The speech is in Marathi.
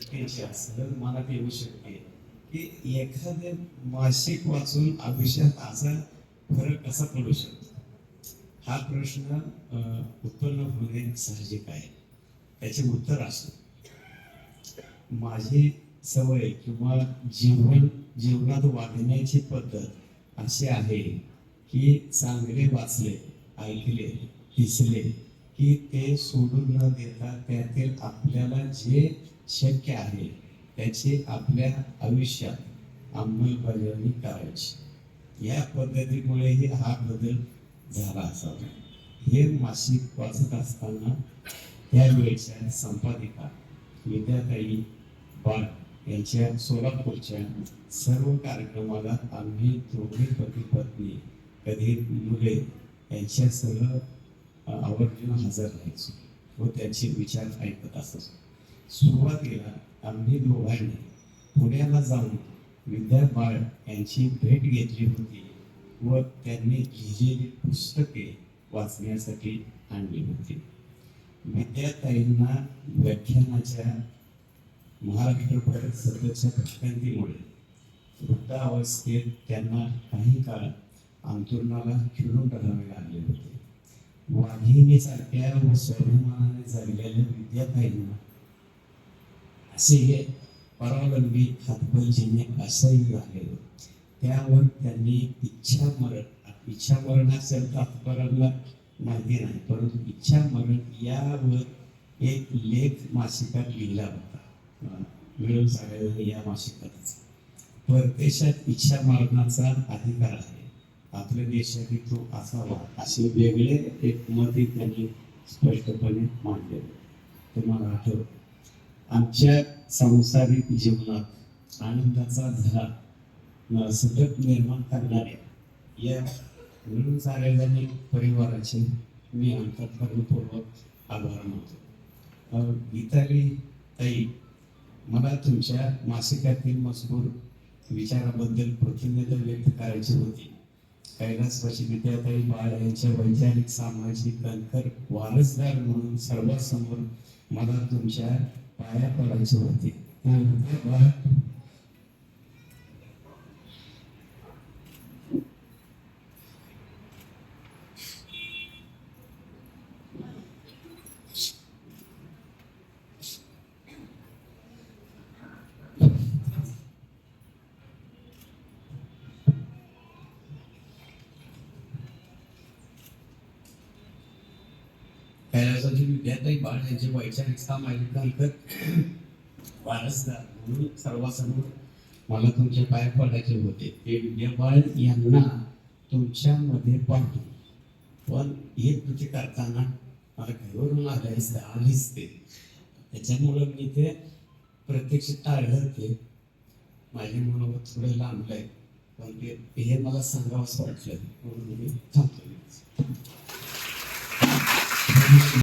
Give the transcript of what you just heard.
टक्क्यांची सहज मनात येऊ शकते की एखाद्या मासिक वाचून आयुष्यात असा फरक कसा पडू शकतो? हा प्रश्न उत्पन्न होणे साहजिक आहे. त्याचे उत्तर असतं माझी सवय किंवा जीवन जीवनात वागण्याची पद्धत अशी आहे की चांगले वाचले ऐकले दिसले की ते सोडून न देता त्यातील आपल्याला जे शक्य आहे त्याची आपल्या आयुष्यात अंमलबजावणी करायची. या पद्धतीमुळेही हा बदल झाला असावा. हे मासिक वाचत असताना त्यावेळेच्या संपादिका विद्याताई बाळ यांच्या सोलापूरच्या सर्व कार्यक्रमाला आम्ही दोघे पती पत्नी कधी मुले यांच्यासह आवर्जून हजर राहायचो व त्यांचे विचार ऐकत असत सुरुवातीला आम्ही दोघांनी पुण्याला जाऊन विद्या बाळ यांची भेट घेतली होती व त्यांनी लिहिलेली पुस्तके वाचण्यासाठी आणली होती. विद्याताईंना व्याख्यानाच्या महाराष्ट्रभर सततच्या भटकंतीमुळे वृद्धावस्थेत त्यांना काही काळ अंतुरणाला खिळून राहावे लागले होते. नेहमीसारख्या व स्वाभिमानाने जगलेल्या विद्यार्थ्यांना असे हे परावलंबी हातबलजीने असंही असह्य त्यावर त्यांनी इच्छा मरण इच्छा मरणाच्या तात्पर्याला माहिती नाही परंतु इच्छा मरण यावर एक लेख मासिकात लिहिला होता. मिळून साऱ्या या मासिकात परदेशात इच्छा मरणाचा अधिकार आहे. आपल्या देशातही तो असावा असे वेगळे एक मते त्यांनी स्पष्टपणे मांडले. तुम्हाला आठवत आमच्या सांसारिक जीवनात आनंदाचा झरा सतत निर्माण करणाऱ्या या मिळून चाललेल्या परिवाराचे मी अंतकरणपूर्वक आभार मानतो. गीताली ताई मला तुमच्या मासिकातील मजकूर विचाराबद्दल प्रतिनिधित्व व्यक्त करायची होती. कैलासवासी विद्याताई बाळ यांच्या वैचारिक सामाजिक नंतर वारसदार म्हणून सर्वांसमोर मला तुमच्या पाया पडायचे होते. बाळ कैलासाची विद्यार्थी बाळ यांचे वैचारिक सामाजिक अंतर वारसदार म्हणून सर्वांसमोर मला तुमच्या पाया पडायचे होते. हे विद्याबाळ यांना तुमच्यामध्ये पाहतो पण हे कृती करताना मला घरून आल्यास आलीच ते त्याच्यामुळं मी ते प्रत्यक्ष टाळलं ते. माझ्या मनावर थोडं लांबलंय पण ते हे मला सांगावंच वाटलं म्हणून मी थांबतो